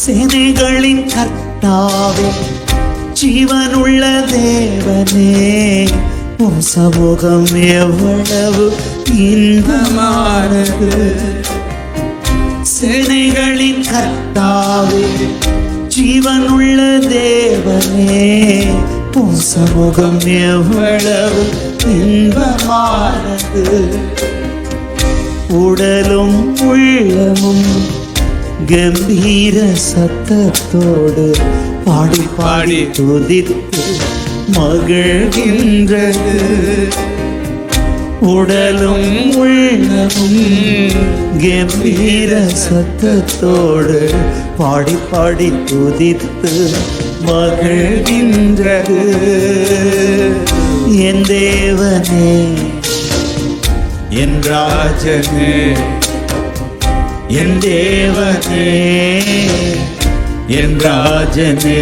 சேனைகளின் கர்த்தாவே ஜீவனுள்ள தேவனே உன் சமூகம் எவ்வளவு இன்பமானது. சேனைகளின் கர்த்தாவே ஜீவனுள்ள தேவனே உன் சமூகம் எவ்வளவு இன்பமானது. உடலும் உள்ளமும் கம்பீர சத்தத்தோடு பாடி பாடி துதித்து மகிழ்கின்றது. உடலும் உள்ளமும் கம்பீர சத்தத்தோடு பாடி பாடி துதித்து மகிழ்கின்றது. என் தேவனே என் ராஜனே என் தேவனே என் ராஜனே.